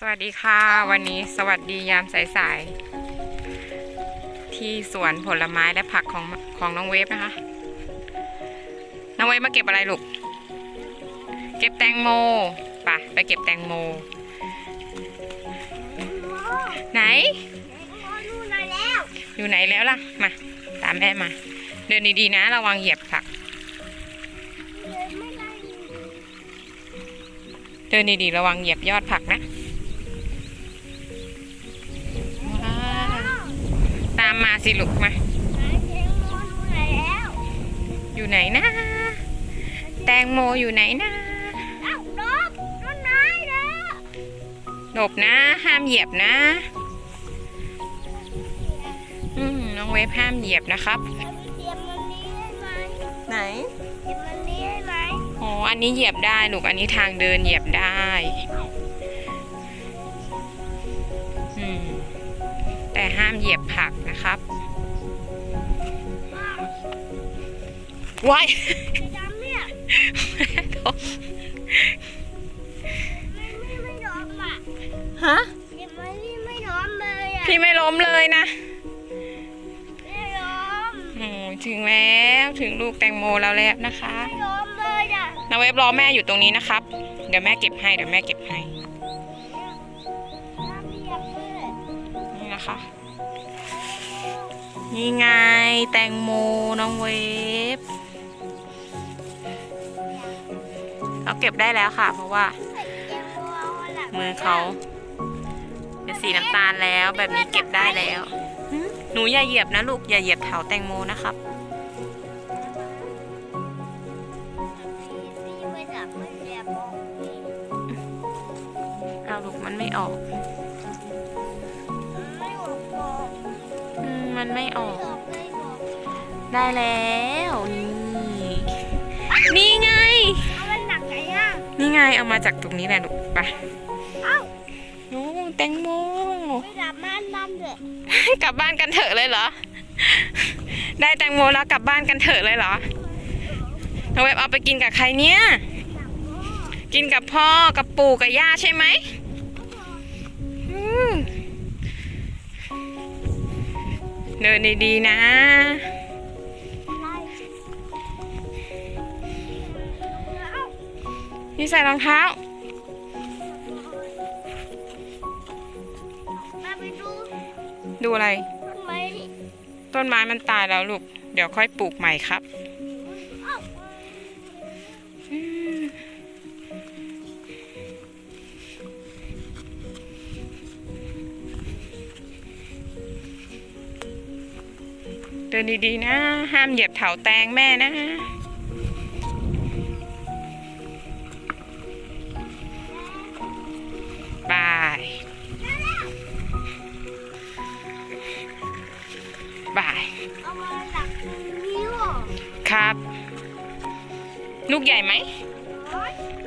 สวัสดีค่ะ วันนี้สวัสดียามสายๆที่สวนผลไม้และผักของของน้องเวฟนะคะ น้องเวฟมาเก็บอะไรลูก เก็บแตงโมไปะไปเก็บแตงโม ไหน อยู่ไหนแล้วล่ะ มา ตามแม่มา เดินดีๆนะ ระวังเหยียบผัก เดินดีๆ ระวังเหยียบยอดผักนะ มมาสิลูกมา อยู่ไหนนะ แตงโมอยู่ไหนนะหลบนะ ห้ามเหยียบนะ อืมน้องเวฟห้ามเหยียบนะครับ ไหนอ๋ออันนี้เหยียบได้ลูก อันนี้ทางเดินเหยียบได้ อืมแต่ห้าม เหยียบผักนะครับว้ายฮะพี่ไม่ล้มเลยนะโอ้ยถึงแล้วถึงลูกแตงโมแล้วแล้วนะคะน้าเว็บรอแม่อยู่ตรงนี้นะครับ เดี๋ยวแม่เก็บให้เดี๋ยวแม่เก็บให้นี่นะคะ นี่ไงแตงโมน้องเวฟเขาเก็บได้แล้วค่ะ เพราะว่า มือเขาเป็นสีน้ำตาลแล้วแบบนี้เก็บได้แล้วหึหนูอย่าเหยียบนะลูกอย่าเหยียบเถาแตงโมนะครับ เอาลูกมันไม่ออก มมันไม่ออก ได้แล้วนี่นี่ไงนี่ไงเอามาจากตรงนี้แหละลูกไปโอ้แตงโมกลับบ้านกันเถอะเลยเหรอ ได้แตงโมแล้วกลับบ้านกันเถอะเลยเหรอน้องเว็บเอาไปกินกับใครเนี่ย กินกับพ่อกับปู่กับย่าใช่ไหม เดินดีๆนะ นี่ใส่รองเท้า ดูอะไร ต้นไม้มันตายแล้วลูก เดี๋ยวค่อยปลูกใหม่ครับ ดินดีๆนะ ห้ามเหยียบเถาแตงแม่นะบายบาย ครับ ลูกใหญ่ไหม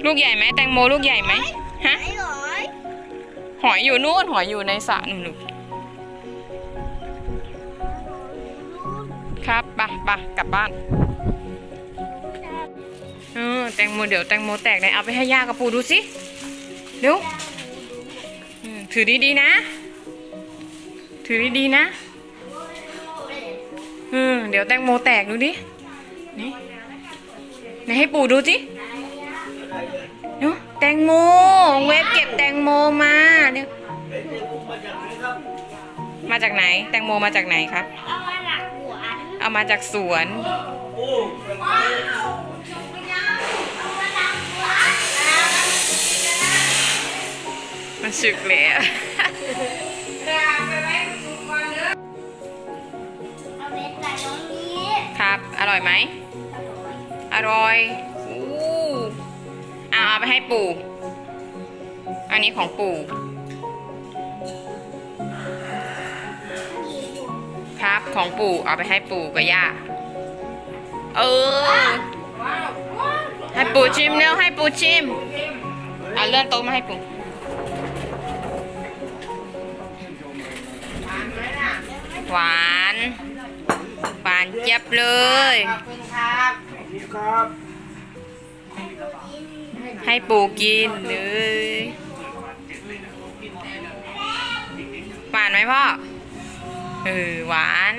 ลูกใหญ่ไหมแตงโมลูกใหญ่ไหมฮะ หอยอยู่นู่นหอยอยู่ในสระนู่น ครับปะปะกลับบ้านเออแตงโมเดี๋ยวแตงโมแตกไหนเอาไปให้ย่ากับปูดูสิเร็วอืมถือดีๆนะ ถือดีๆนะเออเดี๋ยวแตงโมแตกดูดิไหนไหนให้ปู่ดูสิเนาะแตงโมเวฟเก็บแตงโมมาเนี่ยมาจากไหน แตงโมมาจากไหนครับ เอามาจากสวน มันสึกเลยอะครับ อร่อยไหม อร่อยอู้เอาเอาไปให้ปู่ อันนี้ของปู่ ของปู่เอาไปให้ปู่กับย่า เออ ให้ปู่ชิมเร็วให้ปู่ชิมเอาเลื่อนโต๊ะมาให้ปู่หวานหวานเจี๊ยบเลยครับให้ปู่กินเลยกานไหมพ่อ เออหวาน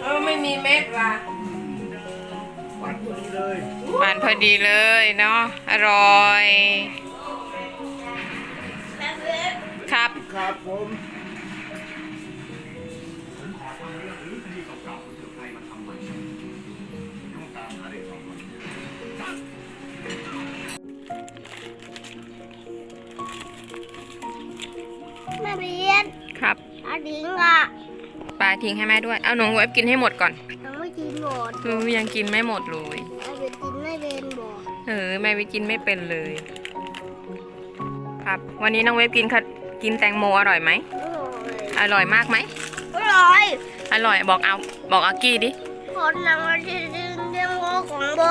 เออไม่มีเม็ดว่ะหวานพอดีเลยหวานพอดีเลยเนาะอร่อย ครับ ครับผม แม่เบียนครับอาดิงอะปลาทิ้งให้แม่ด้วย เอาหนูเว็บกินให้หมดก่อนยังไม่กินหมดหนูยังกินไม่หมดเลยแม่เบียนกินไม่เป็นบอกเออแม่วิกินไม่เป็นเลย ครับ วันนี้น้องเว็บกินขะกินแตงโมอร่อยไหมอร่อยอร่อยมากไหม อร่อย อร่อยบอกเอาบอกอากี้ดิ คนนำมาที่ดินเดียงโมของโบ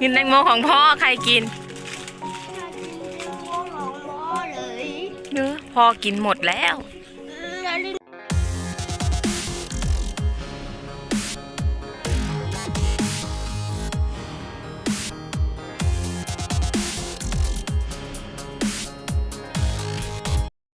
กินแตงโมของพ่อใครกินมาที่ดินโมของโบเลย เนื้อพ่อกินหมดแล้ว